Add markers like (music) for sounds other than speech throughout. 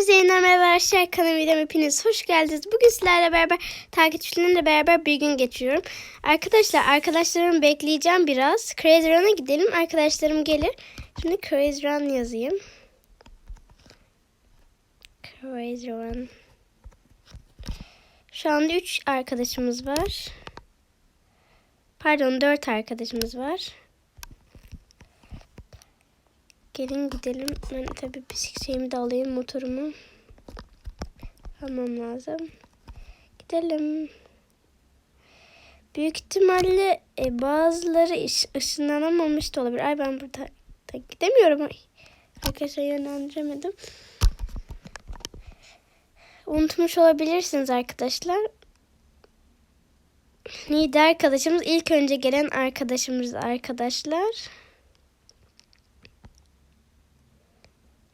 Hepinize merhaba arkadaşlar. Kanalıma videoma hepiniz hoş geldiniz. Bugün sizlerle beraber takipçilerimle beraber bir gün geçiriyorum. Arkadaşlar arkadaşlarımı bekleyeceğim biraz. Crazy Run'a gidelim. Arkadaşlarım gelir. Şimdi Crazy Run yazayım. Crazy Run. Şu anda 3 arkadaşımız var. Pardon 4 arkadaşımız var. Gelin gidelim. Ben tabii bisiklet şeyimi de alayım motorumu. Almam lazım. Gidelim. Büyük ihtimalle e, bazıları iş, ışınlanamamış da olabilir. Ay ben burada da gidemiyorum. Ay. Arkadaşlar yönlendiremedim. Unutmuş olabilirsiniz arkadaşlar. Neydi arkadaşımız? İlk önce gelen arkadaşımız arkadaşlar.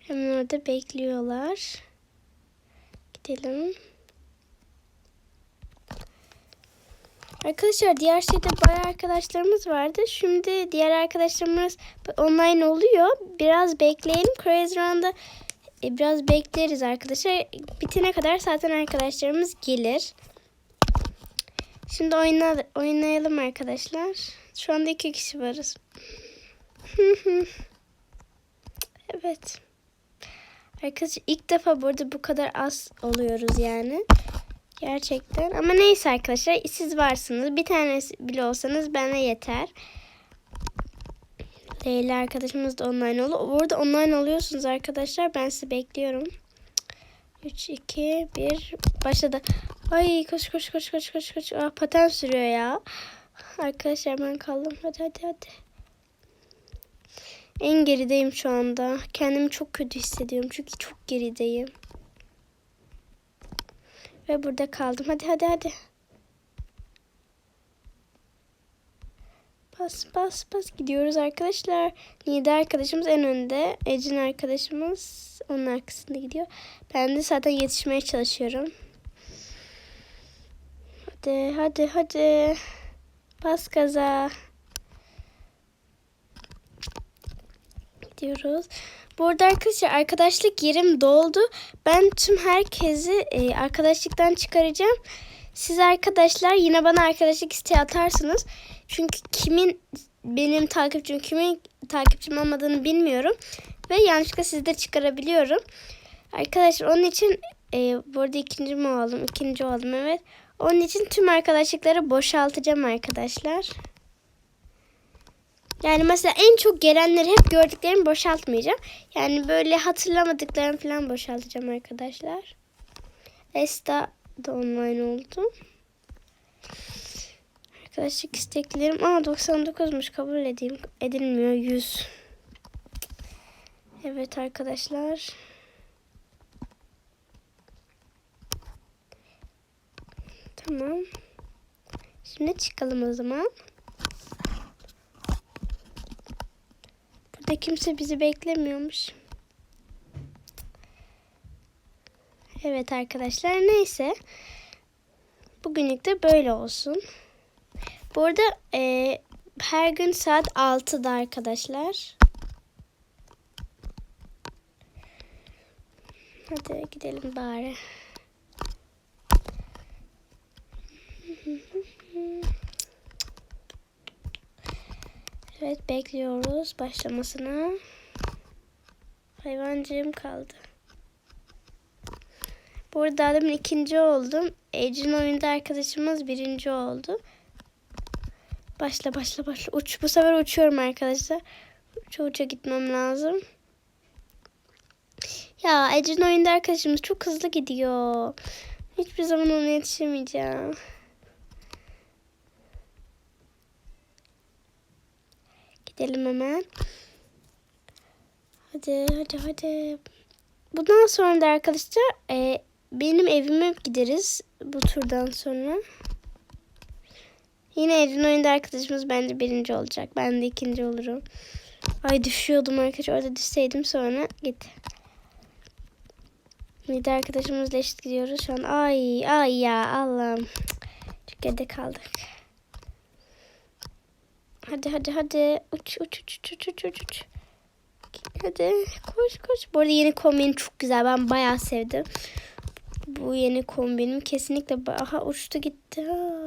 Hemen orada bekliyorlar. Gidelim. Arkadaşlar diğer şeyde bayağı arkadaşlarımız vardı. Şimdi diğer arkadaşlarımız online oluyor. Biraz bekleyelim. Crazy Run'da e, biraz bekleriz arkadaşlar. Bitene kadar zaten arkadaşlarımız gelir. Şimdi oyna, oynayalım arkadaşlar. Şu anda iki kişi varız. (laughs) evet. Arkadaşlar ilk defa burada bu kadar az oluyoruz yani. Gerçekten. Ama neyse arkadaşlar siz varsınız. Bir tanesi bile olsanız bana yeter. Leyla arkadaşımız da online oluyor. Burada online oluyorsunuz arkadaşlar. Ben sizi bekliyorum. 3, 2, 1. Başladı. Ay koş koş koş koş koş koş. Aa, paten sürüyor ya. Arkadaşlar ben kaldım. Hadi hadi hadi. En gerideyim şu anda. Kendimi çok kötü hissediyorum. Çünkü çok gerideyim. Ve burada kaldım. Hadi hadi hadi. Bas bas bas gidiyoruz arkadaşlar. Nida arkadaşımız en önde. Ecin arkadaşımız onun arkasında gidiyor. Ben de zaten yetişmeye çalışıyorum. Hadi hadi hadi. Bas gaza. Gidiyoruz. Burada arkadaşlar arkadaşlık yerim doldu. Ben tüm herkesi e, arkadaşlıktan çıkaracağım. Siz arkadaşlar yine bana arkadaşlık isteği atarsınız. Çünkü kimin benim takipçim kimin takipçim olmadığını bilmiyorum. Ve yanlışlıkla sizi de çıkarabiliyorum. Arkadaşlar onun için e, bu arada ikinci mi oldum? İkinci oldum evet. Onun için tüm arkadaşlıkları boşaltacağım arkadaşlar. Yani mesela en çok gelenleri hep gördüklerimi boşaltmayacağım. Yani böyle hatırlamadıklarımı falan boşaltacağım arkadaşlar. Esta da online oldu. Arkadaşlık isteklerim. Aa 99'muş kabul edeyim. Edilmiyor 100. Evet arkadaşlar. Tamam. Şimdi çıkalım o zaman. Burada kimse bizi beklemiyormuş. Evet arkadaşlar neyse. Bugünlük de böyle olsun. Bu arada e, her gün saat 6'da arkadaşlar. Hadi gidelim bari. (laughs) Evet bekliyoruz başlamasına. Hayvancığım kaldı. Bu arada demin ikinci oldum. Ecin oyunda arkadaşımız birinci oldu. Başla başla başla. Uç. Bu sefer uçuyorum arkadaşlar. Uça uça gitmem lazım. Ya Ecin oyunda arkadaşımız çok hızlı gidiyor. Hiçbir zaman ona yetişemeyeceğim. Gidelim hemen. Hadi hadi hadi. Bundan sonra da arkadaşlar e, benim evime gideriz bu turdan sonra. Yine Evin oyunda arkadaşımız bence birinci olacak. Ben de ikinci olurum. Ay düşüyordum arkadaşlar. Orada düşseydim sonra git. Bir arkadaşımızla eşit gidiyoruz şu an. Ay ay ya Allah'ım. Çok geride kaldık. Hadi hadi hadi. Uç uç uç uç uç uç uç. Hadi koş koş. Bu arada yeni kombin çok güzel. Ben bayağı sevdim. Bu yeni kombinim kesinlikle aha uçtu gitti. Ha.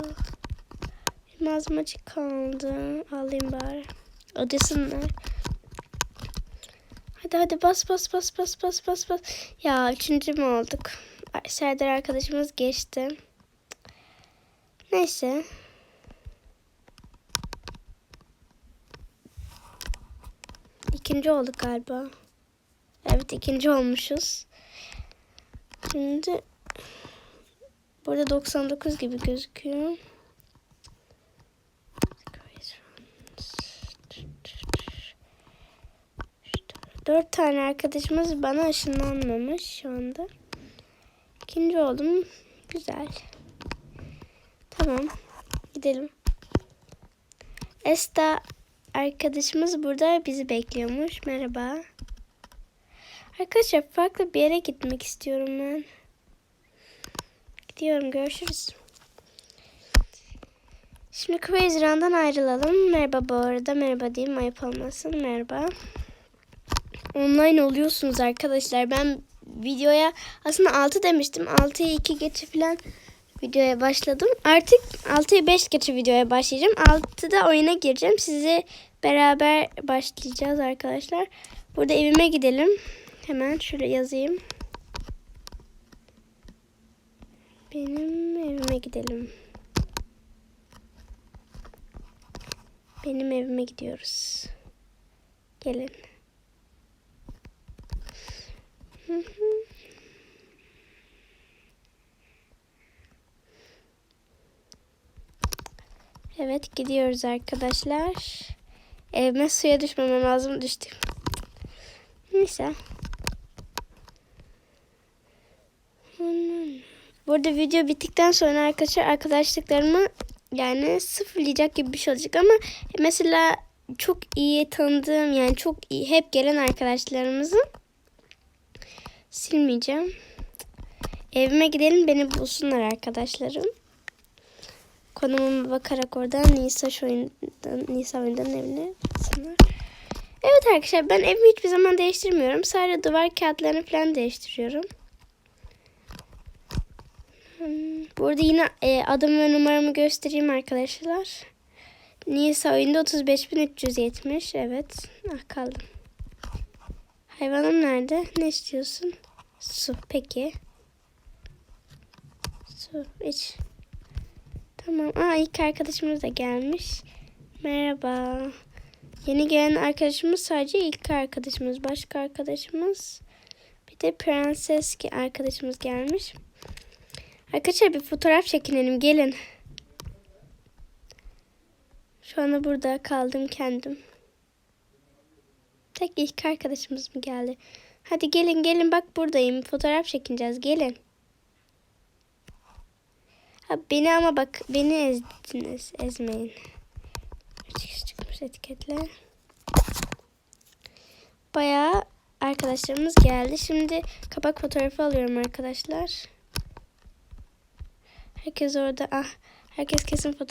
Benim kaldı. Alayım bari. Ödesinler. Hadi hadi bas bas bas bas bas bas bas. Ya üçüncü mü olduk? Serdar arkadaşımız geçti. Neyse. İkinci olduk galiba. Evet ikinci olmuşuz. Şimdi burada 99 gibi gözüküyor. Dört tane arkadaşımız bana ışınlanmamış şu anda. İkinci oldum. Güzel. Tamam. Gidelim. Esta arkadaşımız burada bizi bekliyormuş. Merhaba. Arkadaşlar farklı bir yere gitmek istiyorum ben. Gidiyorum. Görüşürüz. Şimdi Crazy Run'dan ayrılalım. Merhaba bu arada. Merhaba diyeyim. Ayıp olmasın. Merhaba. Online oluyorsunuz arkadaşlar. Ben videoya aslında 6 demiştim. 6'ya 2 geçe falan videoya başladım. Artık 6'ya 5 geçe videoya başlayacağım. 6'da oyuna gireceğim. Sizi beraber başlayacağız arkadaşlar. Burada evime gidelim. Hemen şöyle yazayım. Benim evime gidelim. Benim evime gidiyoruz. Gelin. Evet gidiyoruz arkadaşlar. Evime suya düşmemem lazım düştüm. Neyse. Burada video bittikten sonra arkadaşlar arkadaşlıklarımı yani sıfırlayacak gibi bir şey olacak ama mesela çok iyi tanıdığım yani çok iyi hep gelen arkadaşlarımızı silmeyeceğim. Evime gidelim beni bulsunlar arkadaşlarım. Konumuma bakarak oradan Nisa oyundan, Nisa oyundan evine. Evet arkadaşlar ben evimi hiçbir zaman değiştirmiyorum. Sadece duvar kağıtlarını falan değiştiriyorum. Hmm, Burada yine e, adım ve numaramı göstereyim arkadaşlar. Nisa oyunda 35370. Evet. Ah kaldım. Hayvanım nerede? Ne istiyorsun? Su. Peki. Su. iç. Tamam. Aa ilk arkadaşımız da gelmiş. Merhaba. Yeni gelen arkadaşımız sadece ilk arkadaşımız. Başka arkadaşımız. Bir de prenses ki arkadaşımız gelmiş. Arkadaşlar bir fotoğraf çekinelim. Gelin. Şu anda burada kaldım kendim. Tek ilk arkadaşımız mı geldi? Hadi gelin gelin bak buradayım. Fotoğraf çekineceğiz. Gelin. Ha, beni ama bak beni ezdiniz. Ezmeyin. Çıkmış etiketle. Bayağı arkadaşlarımız geldi. Şimdi kapak fotoğrafı alıyorum arkadaşlar. Herkes orada. Ah, herkes kesin fotoğraf